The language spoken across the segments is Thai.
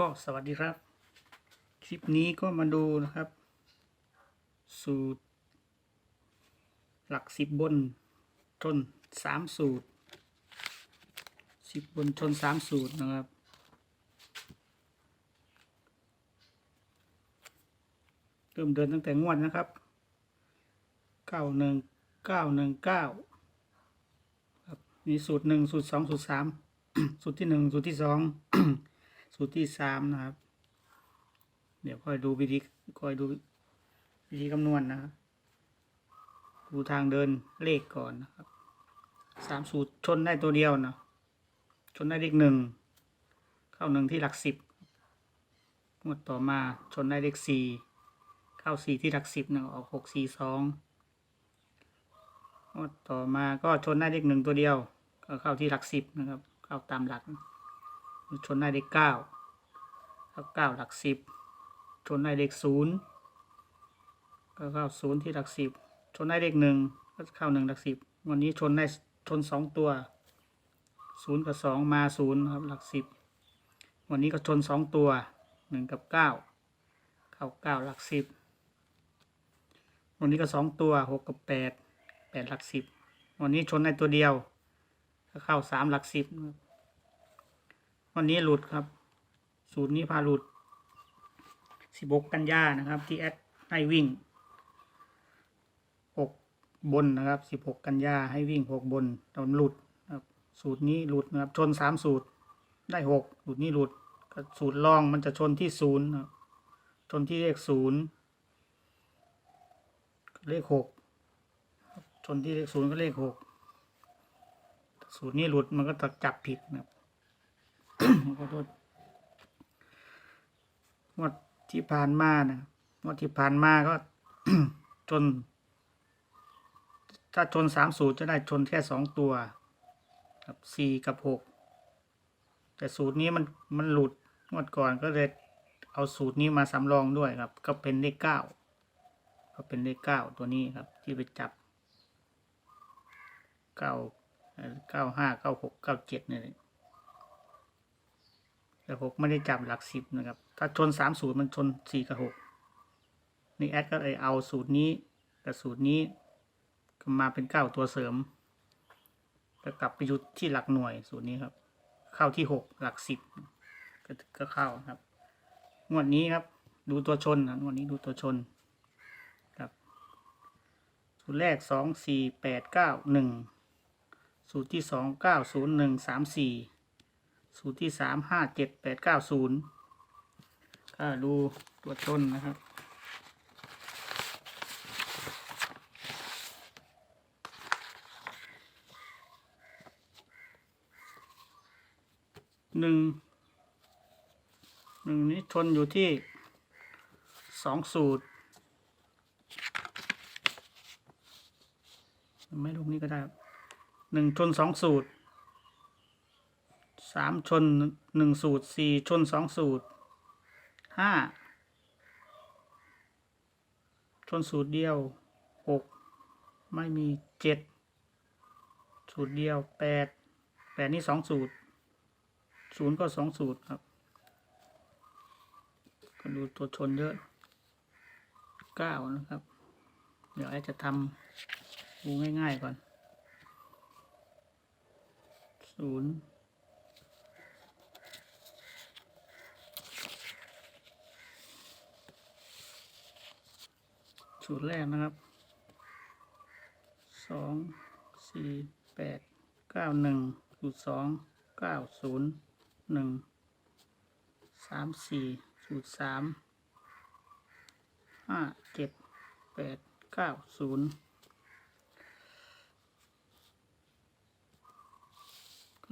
ก็สวัสดีครับ คลิปนี้ก็มาดูนะครับ สูตร หลักสิบบนชนสามสูตรสิบบนชนสามสูตรนะครับ เริ่มเดินตั้งแต่งวดนะครับเก้าหนึ่งเก้าหนึ่งเก้าครับมีสูตรหนึ่งสูตรสองสูตรสามสูตรที่หนึ่งสูตรที่สอง สูตรที่สามนะครับ เดี๋ยวค่อยดูวิธีค่อยดูวิธีคำนวณนะครับดูทางเดินเลขก่อนนะครับสามสูตรชนได้ตัวเดียวนะชนได้เลขหนึ่งเข้าหนึ่งที่หลักสิบงวดต่อมาชนได้เลขสี่เข้าสี่ที่หลักสิบนะออกหกสี่สองงวดต่อมาก็ชนได้เลขหนึ่งตัวเดียวก็เข้าที่หลักสิบนะครับ เข้าตามหลัก ชนได้เลขเก้าเข้าเก้าหลักสิบชนได้เลขศูนย์ก็เข้าศูนย์ที่หลักสิบชนได้เลขหนึ่งก็เข้าหนึ่งหลักสิบวันนี้ชนได้ชนสองตัวศูนย์กับสองมาศูนย์ครับหลักสิบวันนี้ก็ชนสองตัวหนึ่งกับเก้าเข้าเก้าหลักสิบวันนี้ก็สองตัวหกกับแปดแปดหลักสิบวันนี้ชนได้ตัวเดียวก็เข้าสามหลักสิบ วันนี้หลุดครับ สูตรนี้พาหลุด 16 กันยานะครับ ที่แอดให้วิ่ง 6 บนนะครับ 16 กันยาให้วิ่ง 6 บนตอนหลุดนะครับสูตรนี้หลุดนะครับ ชน 3 สูตรได้ 6 สูตรนี้หลุดสูตรรองมันจะชนที่ศูนย์ชนที่เลขศูนย์เลขหกชนที่เลขศูนย์ก็เลขหกสูตรนี้หลุดมันก็จะจับผิดนะครับ ขอโทษงวดที่ผ่านมานะงวดที่ผ่านมาก็ชน ถ้าชนสามสูตรจะได้ชนแค่สองตัวกับสี่กับหกแต่สูตรนี้มันมันหลุดงวดก่อนก็เลยเอาสูตรนี้มาสำรองด้วยครับ ก็เป็นเลขเก้าก็เป็นเลขเก้าตัวนี้ครับ ที่ไปจับเก้าเก้าห้าเก้าหกเก้าเจ็ดเนี่ย แต่หกไม่ได้จับหลักสิบนะครับ ถ้าชนสามสูตรมันชนสี่กับหกนี่แอดก็เลยเอาสูตรนี้กับสูตรนี้มาเป็นเก้าตัวเสริมก็กลับไปยุดที่หลักหน่วยสูตรนี้ครับ เข้าที่หกหลักสิบก็เข้าครับ งวดนี้ครับ ดูตัวชนนะงวดนี้ดูตัวชนครับ สูตรแรกสองสี่แปดเก้าหนึ่งสูตรที่สองเก้าศูนย์หนึ่งสามสี่ สูตรที่สามห้าเจ็ดแปดเก้าศูนย์ก็ดูตัวชนนะครับหนึ่งหนึ่งนี้ชนอยู่ที่สองสูตรไม่ลงนี้ก็ได้ครับหนึ่งชนสองสูตร สามชนหนึ่งสูตรสี่ชนสองสูตรห้าชนสูตรเดียวหกไม่มีเจ็ดสูตรเดียวแปดแปดนี่สองสูตรศูนย์ก็สองสูตรครับก็ดูตัวชนเยอะเก้านะครับ เดี๋ยวแอจะทำดูง่ายๆก่อนศูนย์ สูตรแรกนะครับสองสี่แปดเก้าหนึ่งสูตรสองเก้าศูนย์หนึ่งสามสี่สูตรสามห้าเจ็ดแปดเก้าศูนย์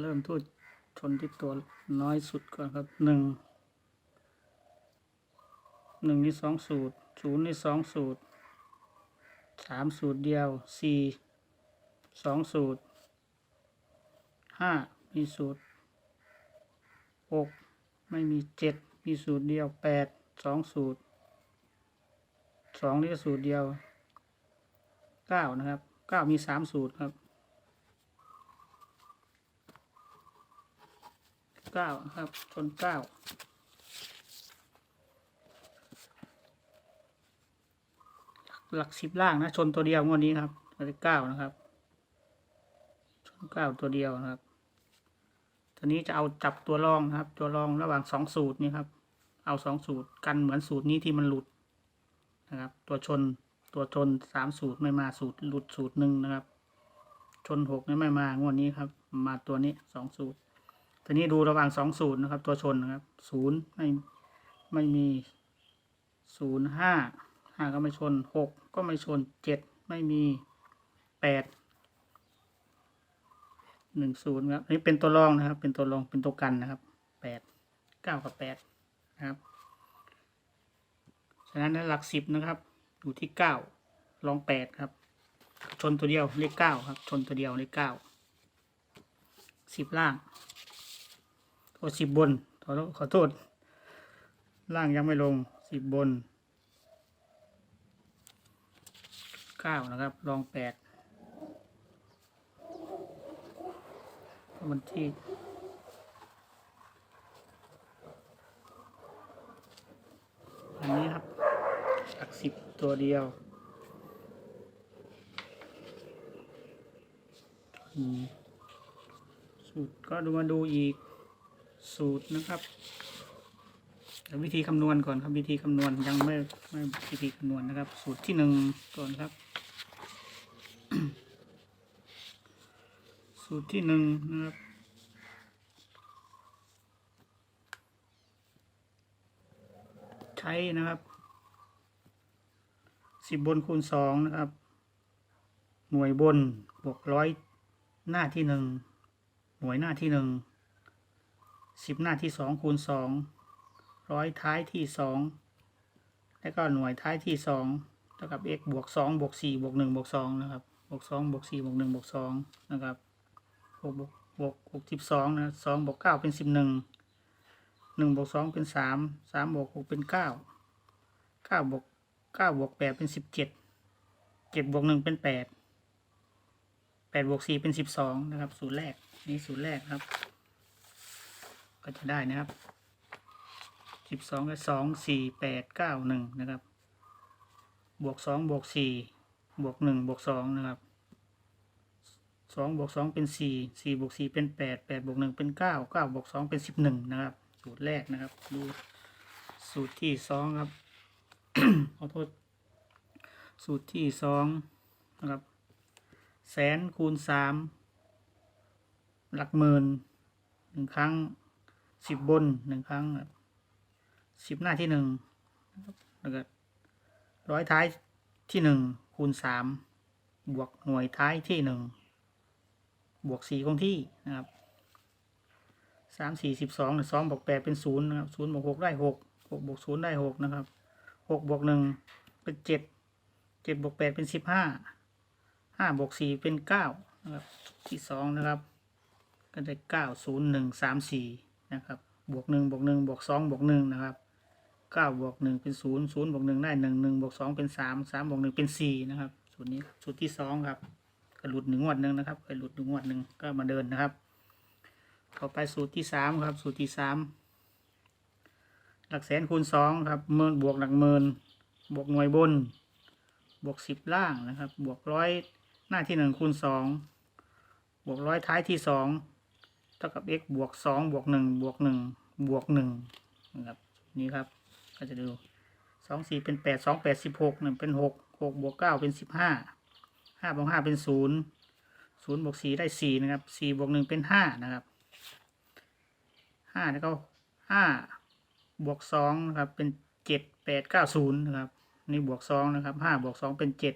เริ่มทูดชนที่ตัวน้อยสุดก่อนครับหนึ่งหนึ่งนี่สองสูตรศูนย์นี่สองสูตร สามสูตรเดียวสี่สองสูตรห้ามีสูตรหกไม่มีเจ็ดมีสูตรเดียวแปดสองสูตรสองนี่ก็สูตรเดียวเก้านะครับเก้ามีสามสูตรครับเก้านะครับชนเก้า หลักสิบล่างนะชนตัวเดียวงวดนี้ครับเลขเก้านะครับ ชนเก้าตัวเดียวนะครับตัวนี้จะเอาจับตัวรองนะครับ ตัวรองระหว่างสองสูตรนี่ครับ เอาสองสูตรกันเหมือนสูตรนี้ที่มันหลุดนะครับ ตัวชนตัวชนสามสูตรไม่มาสูตรหลุดสูตรหนึ่งนะครับ ชนหกนี่ไม่มางวดนี้ครับ มาตัวนี้สองสูตรตัวนี้ดูระหว่างสองสูตรนะครับ ตัวชนนะครับศูนย์ไม่ไม่มีศูนย์ห้า ห้าก็ไม่ชนหกก็ไม่ชนเจ็ดไม่มีแปดหนึ่งศูนย์ครับนนี้เป็นตัวรองนะครับ เป็นตัวรองเป็นตัวกันนะครับแปดเก้ากับแปดนะครับฉะนั้นหลักสิบนะครับ อยู่ที่เก้ารองแปดครับ ชนตัวเดียวเลขเก้าครับ ชนตัวเดียวเลขเก้าสิบล่างโอ้สิบบนขอโทษขอโทษล่างยังไม่ลงสิบบน เก้านะครับรองแปดวันที่อันนี้ครับหลักสิบตัวเดียวสูตรก็ดูมาดูอีกสูตรนะครับววิธีคำนวณก่อนครับวิธีคำนวณยังไม่ไม่วิธีคำนวณนะครับ สูตรที่หนึ่งก่อนครับ สูตรที่หนึ่งนะครับ ใช้นะครับสิบบนคูณสองนะครับ หน่วยบนบวกร้อยหน้าที่หนึ่งหน่วยหน้าที่หนึ่งสิบหน้าที่สองคูณสองร้อยท้ายที่สองแล้วก็หน่วยท้ายที่สองเท่ากับ x บวกสองบวกสี่บวกหนึ่งบวกสองนะครับบวกสองบวกสี่บวกหนึ่งบวกสองนะครับ บวกบวกบวกสิบสองนะสองบวกเก้าเป็นสิบหนึ่งหนึ่งบวกสองเป็นสามสามบวกหกเป็นเก้าเก้าบวกเก้าบวกแปดเป็นสิบเจ็ดเจ็ดบวกหนึ่งเป็นแปดแปดบวกสี่เป็นสิบสองนะครับสูตรแรกนี่สูตรแรกครับ ก็จะได้นะครับสิบสองกับสองสี่แปดเก้าหนึ่งนะครับ บวกสองบวกสี่บวกหนึ่งบวกสองนะครับ สองบวกสองเป็นสี่สี่บวกสี่เป็นแปดแปดบวกหนึ่งเป็นเก้าเก้าบวกสองเป็นสิบหนึ่งนะครับ สูตรแรกนะครับ ดูสูตรที่สองครับขอโทษ สูตรที่สองนะครับ แสนคูณสามหลักหมื่นหนึ่งครั้งสิบบนหนึ่งครั้งสิบหน้าที่หนึ่งแล้วก็ร้อยท้ายที่หนึ่งคูณสามบวกหน่วยท้ายที่หนึ่ง บวกสี่คงที่นะครับสามสี่สิบสองสองบวกแปดเป็นศูนย์นะครับศูนย์บวกหกได้หกหกบวกศูนย์ได้หกนะครับหกบวกหนึ่งเป็นเจ็ดเจ็ดบวกแปดเป็นสิบห้าห้าบวกสี่เป็นเก้านะครับที่สองนะครับ ก็ได้เก้าศูนย์หนึ่งสามสี่นะครับบวกหนึ่งบวกหนึ่งบวกสองบวกหนึ่งนะครับเก้าบวกหนึ่งเป็นศูนย์ศูนย์บวกหนึ่งได้หนึ่งหนึ่งบวกสองเป็นสามสามบวกหนึ่งเป็นสี่นะครับสูตรนี้สูตรที่สองครับ ก็หลุดหนึ่งงวดหนึ่งนะครับเคยหลุดหนึ่งงวดหนึ่งก็มาเดินนะครับ ต่อไปสูตรที่สามครับ สูตรที่สามหลักแสนคูณสองครับหมื่นบวกหลักหมื่นบวกหน่วยบน บวกสิบล่างนะครับ บวกร้อยหน้าที่หนึ่งคูณสองบวกร้อยท้ายที่สองเท่ากับ x บวกสองบวกหนึ่งบวกหนึ่งบวกหนึ่งนะครับนี่ครับก็จะดูสองสี่เป็นแปดสองแปดสิบหกหนึ่งเป็นหกหกบวกเก้าเป็นสิบห้า ห้าบวกห้าเป็นศูนย์ศูนย์บวกสี่ได้สี่นะครับสี่บวกหนึ่งเป็นห้านะครับห้าแล้วก็ห้าบวกสองนะครับเป็นเจ็ดแปดเก้าศูนย์นะครับนี่บวกสองนะครับห้าบวกสองเป็นเจ็ด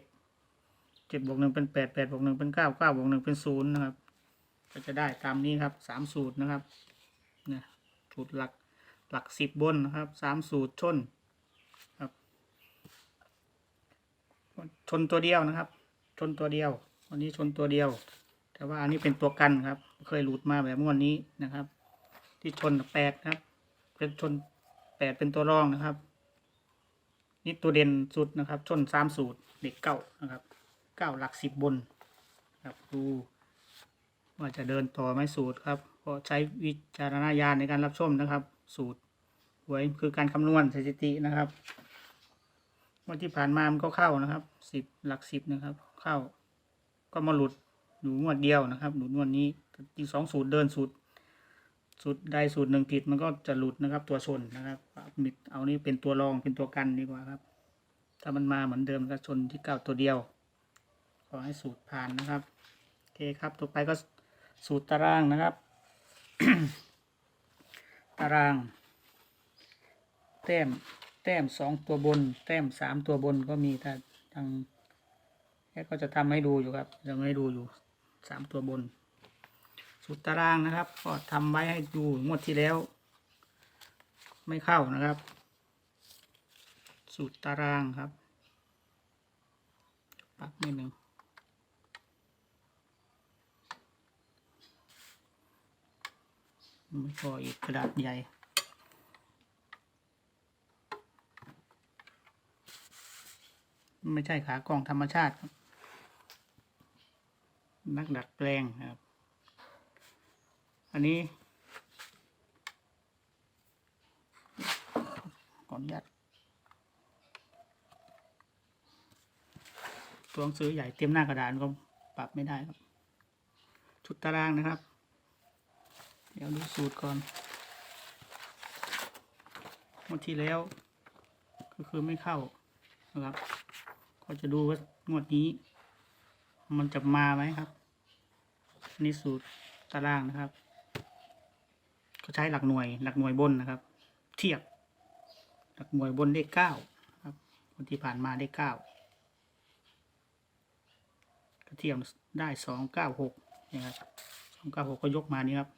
เจ็ดบวกหนึ่งเป็นแปดแปดบวกหนึ่งเป็นเก้าเก้าบวกหนึ่งเป็นศูนย์นะครับก็จะได้ตามนี้ครับสามสูตรนะครับเนี่ยสูตรหลักหลักสิบบนนะครับสามสูตรชนครับชนตัวเดียวนะครับ นตัวเดียว วันนี้ชนตัวเดียว แต่ว่าอันนี้เป็นตัวกันครับ เคยหลุดมาแบบงวดนี้นะครับ ที่ชนแปดครับ เป็นชนแปดเป็นตัวรองนะครับ นี่ตัวเด่นสุดนะครับ ชนสามสูตรเด็กเก้านะครับเก้าหลักสิบบนครับดูว่าจะเดินต่อไหมสูตรครับก็ใช้วิจารณญาณในการรับชมนะครับ สูตรหวยคือการคำนวณสถิตินะครับ วันที่ผ่านมามันก็เข้านะครับสิบหลักสิบนะครับ เข้า ก็มาหลุดอยู่งวดเดียวนะครับหลุดงวดนี้อีกสองสูตรเดินสูตรสูตรใดสูตรหนึ่งผิดมันก็จะหลุดนะครับ ตัวชนนะครับมิดเอานี่เป็นตัวรองเป็นตัวกันดีกว่าครับ ถ้ามันมาเหมือนเดิมก็ชนที่เก้าตัวเดียว ขอให้สูตรผ่านนะครับโอเคครับต่อไปก็สูตรตารางนะครับ ตาราง แต้ม แต้มสองตัวบน แต้มสามตัวบนก็มีถ้าทางแค่ก็จะทำให้ดูอยู่ครับยังให้ดูอยู่สามตัวบนสูตรตารางนะครับ ก็ทำไว้ให้ดูงวดที่แล้ว ไม่เข้านะครับ สูตรตารางครับ ปักนิดหนึ่งไม่พออีกกระดาษใหญ่ ไม่ใช่ขากล่องธรรมชาติครับ นักดัดแปลงครับ อันนี้ขออนุญาตตัวหนังสือใหญ่เต็มหน้ากระดานก็ปรับไม่ได้ครับ ชุดตารางนะครับ เดี๋ยวดูสูตรก่อนเมื่อที่แล้ว ก็คือไม่เข้านะครับ ก็จะดูว่างวดนี้ มันจะมาไหมครับนนี้สูตรตารางนะครับ ก็ใช้หลักหน่วย หลักหน่วยบนนะครับ เทียบ หลักหน่วยบนเลขเก้าครับวันที่ผ่านมาได้เก้าก็เทียบได้สองเก้าหกนะครับสองเก้าหกก็ยกมานี่ครับ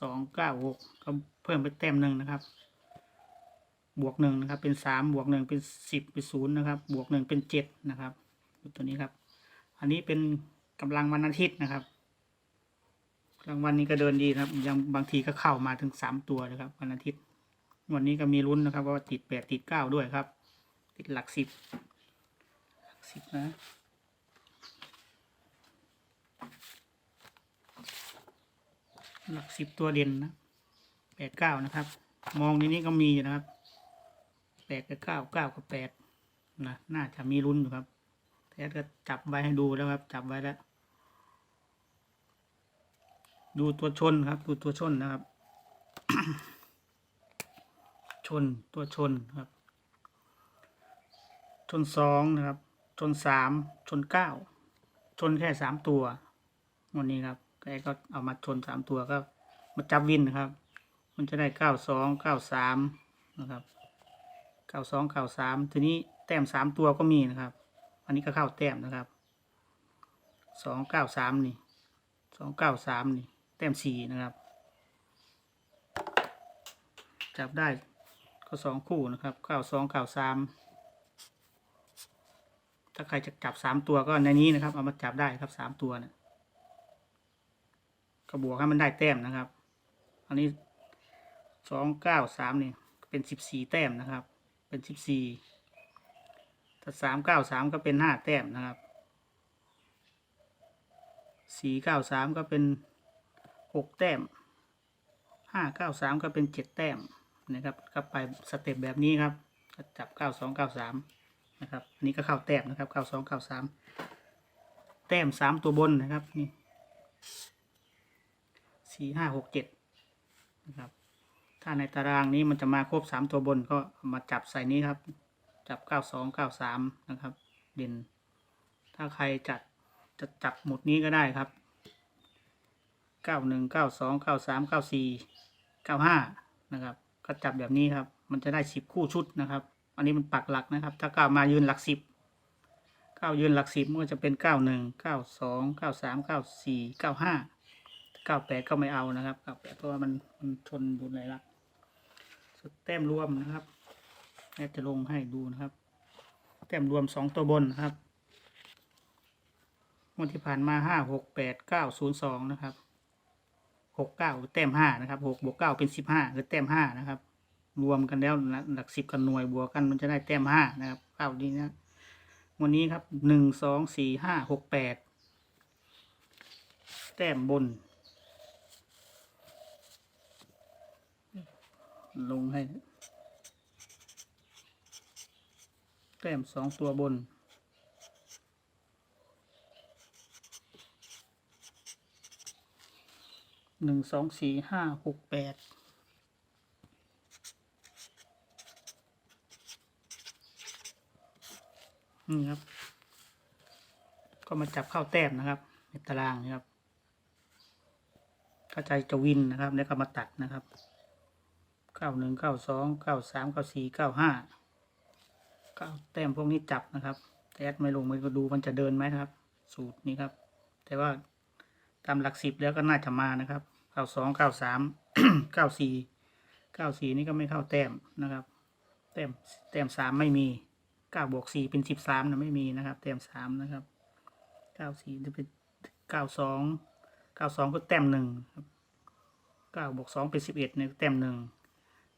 สองเก้าหกก็เพิ่มไปแต้มหนึ่งนะครับ บวกหนึ่งนะครับ เป็นสามบวกหนึ่งเป็นสิบเป็นศูนย์นะครับ บวกหนึ่งเป็นเจ็ดนะครับ ตัวนี้ครับ อันนี้เป็นกำลังวันอาทิตย์นะครับกลางวันนี้ก็เดินดีนะครับ ยังบางทีก็เข้ามาถึงสามตัวเลยครับ วันอาทิตย์ วันนี้ก็มีลุ้นนะครับว่าติดแปดติดเก้าด้วยครับ ติดหลักสิบหลักสิบนะหลักสิบตัวเด่นนะแปดเก้านะครับ มองในนี้ก็มีอยู่นะครับ แปดกับเก้าเก้ากับแปดนะน่าจะมีลุ้นอยู่ครับแต่ก็จับไว้ให้ดูแล้วครับ จับไว้แล้ว ดูตัวชนครับ ดูตัวชนนะครับ ชนตัวชนครับ ชนสองนะครับ ชนสามชนเก้าชนแค่สามตัววันนี้ครับแกก็เอามาชนสามตัวก็มาจับวินนะครับ มันจะได้เก้าสองเก้าสามนะครับ เก้าสองเก้าสามทีนี้แต้มสามตัวก็มีนะครับ อันนี้ก็เข้าแต้มนะครับสองเก้าสามนี่สองเก้าสามนี่แต้มสี่นะครับ จับได้ก็สองคู่นะครับเก้าสองเก้าสามถ้าใครจะจับสามตัวก็ในนี้นะครับ เอามาจับได้ครับสามตัวเนะก็บวกให้มันได้แต้มนะครับ อันนี้สองเก้าสามนี่เป็นสิบสี่แต้มนะครับ เป็นสิบสี่ถ้าสามเก้าสามก็เป็นห้าแต้มนะครับสี่เก้าสามก็เป็นหกแต้มห้าเก้าสามก็เป็นเจ็ดแต้มนะครับก็ไปสเต็ปแบบนี้ครับก็จับเก้าสองเก้าสามนะครับอันนี้ก็เข้าแต้มนะครับเก้าสองเก้าสามแต้มสามตัวบนนะครับนี่สี่ห้าหกเจ็ดนะครับ ถ้าในตารางนี้มันจะมาครบสามตัวบนก็มาจับใส่นี้ครับ จับเก้าสองเก้าสามนะครับ เด่น ถ้าใครจัดจะจับหมดนี้ก็ได้ครับเก้าหนึ่งเก้าสองเก้าสามเก้าสี่เก้าห้านะครับ ก็จับแบบนี้ครับ มันจะได้สิบคู่ชุดนะครับ อันนี้มันปักหลักนะครับ ถ้าเก้ามายืนหลักสิบเก้ายืนหลักสิบมันก็จะเป็นเก้าหนึ่งเก้าสองเก้าสามเก้าสี่เก้าห้าเก้าแปดก็ไม่เอานะครับเก้าแปดเพราะว่ามันมันชนบุญเลยละสุด แต้มรวมนะครับแอบจะลงให้ดูนะครับ แต้มรวมสองตัวบนนะครับวันที่ผ่านมาห้าหกแปดเก้าศูนย์สองนะครับหกเก้าแต้มห้านะครับหกบวกเก้าเป็นสิบห้าคือแต้มห้านะครับ รวมกันแล้วหลักสิบกับหน่วยบวกกันมันจะได้แต้มห้านะครับเก้าดีนะวันนี้ครับหนึ่งสองสี่ห้าหกแปดแต้มบน ลงให้แต้มสองตัวบน หนึ่งสองสี่ห้าหกแปดนี่ครับ ก็มาจับเข้าแต้มนะครับ ในตารางนะครับ เข้าใจจะวินนะครับ แล้วก็มาตัดนะครับ เก้าหนึ่งเก้าสองเก้าสามเก้าสี่เก้าห้าเก้าแต้มพวกนี้จับนะครับแต่แอดไม่ลงมันก็ดูมันจะเดินไหมครับ สูตรนี้ครับ แต่ว่าตามหลักสิบแล้วก็น่าจะมานะครับเก้าสองเก้าสามเก้าสี่เก้าสี่นี่ก็ไม่เข้าแต้มนะครับ แต้มแต้มสามไม่มีเก้าบวกสี่เป็นสิบสามนะไม่มีนะครับ แต้มสามนะครับเก้าสี่จะเป็นเก้าสองเก้าสองก็แต้มหนึ่งเก้าบวกสองเป็นสิบเอ็ดเนี่ยแต้มหนึ่ง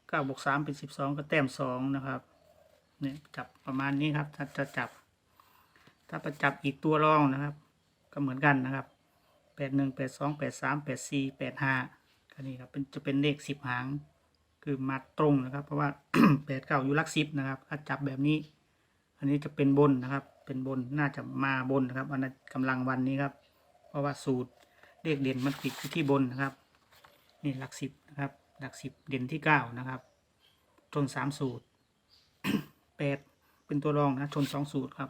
เก้าบวกสามเป็นสิบสองก็แต้มสองนะครับเนี่ยจับประมาณนี้ครับถ้าจะจับ ถ้าประจับอีกตัวรองนะครับ ก็เหมือนกันนะครับแปดหนึ่งแปดสองแปดสามแปดสี่แปดห้าก็นี่ครับเป็นจะเป็นเลขสิบหาง คือมาตรงนะครับ เพราะว่าแปดเก้าอยู่หลักสิบนะครับถ้าจับแบบนี้ อันนี้จะเป็นบนนะครับ เป็นบนน่าจะมาบนนะครับอันนั้นกำลังวันนี้ครับ เพราะว่าสูตรเลขเด่นมันติดที่บนนะครับ นี่หลักสิบ หลักสิบเด่นที่เก้านะครับ ชนสามสูตรแปดเป็นตัวรองนะชนสองสูตรครับ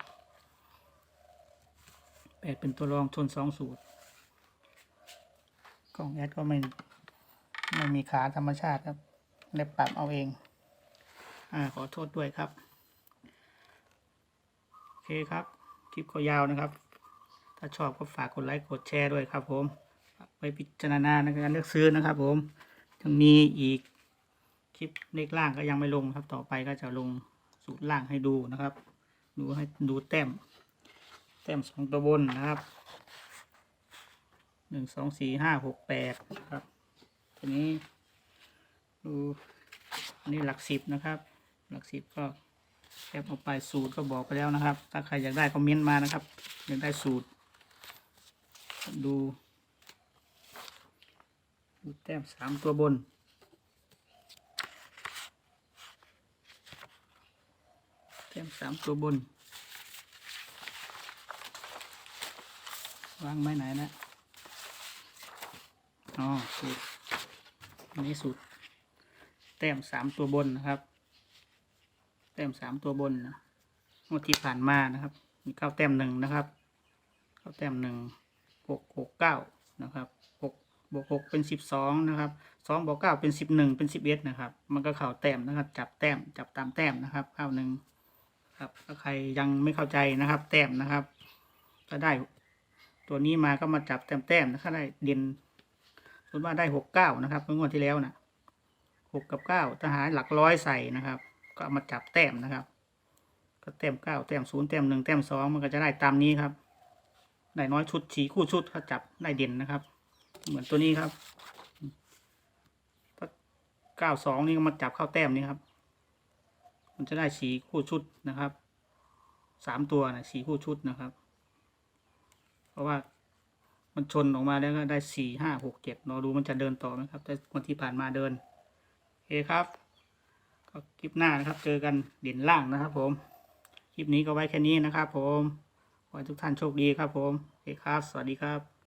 แปดเป็นตัวรองชนสองสูตรกล้องแอดก็ไม่ไม่มีขาธรรมชาติครับได้ปรับเอาเองอ่าขอโทษด้วยครับโอเคครับ คลิปก็ยาวนะครับ ถ้าชอบก็ฝากกดไลค์กดแชร์ด้วยครับผมไปพิจารณาในการเลือกซื้อนะครับผม ยังมีอีกคลิปเลขล่างก็ยังไม่ลงครับ ต่อไปก็จะลงสูตรล่างให้ดูนะครับ ดูให้ดูแต้ม แต้มสองตัวบนนะครับหนึ่งสองสี่ห้าหกแปดครับทีนี้ดูอันนี้หลักสิบนะครับ หลักสิบก็แคปเอาไปสูตรก็บอกไปแล้วนะครับ ถ้าใครอยากได้คอมเมนต์มานะครับ อยากได้สูตร ดู แต้มสามตัวบน แต้มสามตัวบน วางไม้ไหนนะ อ๋อสูตรนนี้สูตร แต้มสามตัวบนนะครับ แต้มสามตัวบนนะงวดที่ผ่านมานะครับ มีเก้าแต้มหนึ่งนะครับ เก้าแต้มหนึ่งหกหกเก้านะครับหก บวกหกเป็นสิบสองนะครับสองบวกเก้าเป็นสิบหนึ่งเป็นสิบเอ็ดนะครับ มันก็เข่าแต้มนะครับ จับแต้มจับตามแต้มนะครับเก้าหนึ่งครับถ้าใครยังไม่เข้าใจนะครับ แต้มนะครับถ้าได้ตัวนี้มาก็มาจับแต้มๆนะครับได้เด่นส่วนว่าได้หกเก้านะครับเมื่องวดที่แล้วนะหกกับเก้าทหารหลักร้อยใส่นะครับ ก็เอามาจับแต้มนะครับ ก็แต้มเก้าแต้มศูนย์แต้มหนึ่งแต้มสองมันก็จะได้ตามนี้ครับได้น้อยชุดฉีคู่ชุดเขาจับได้เด่นนะครับ เหมือนตัวนี้ครับเก้าสองนี่ก็มาจับเข้าแต้มนี่ครับ มันจะได้สีคู่ชุดนะครับ สามตัวนะสีคู่ชุดนะครับ เพราะว่ามันชนออกมาแล้วก็ได้สี่ห้าหกเจ็ดรอดูมันจะเดินต่อไหมครับแต่วันที่ผ่านมาเดินโอเคครับ ก็คลิปหน้านะครับ เจอกันเด่นล่างนะครับ ผม คลิปนี้ก็ไว้แค่นี้นะครับ ผม ขอให้ทุกท่านโชคดีครับ ผมโอเคครับ สวัสดีครับ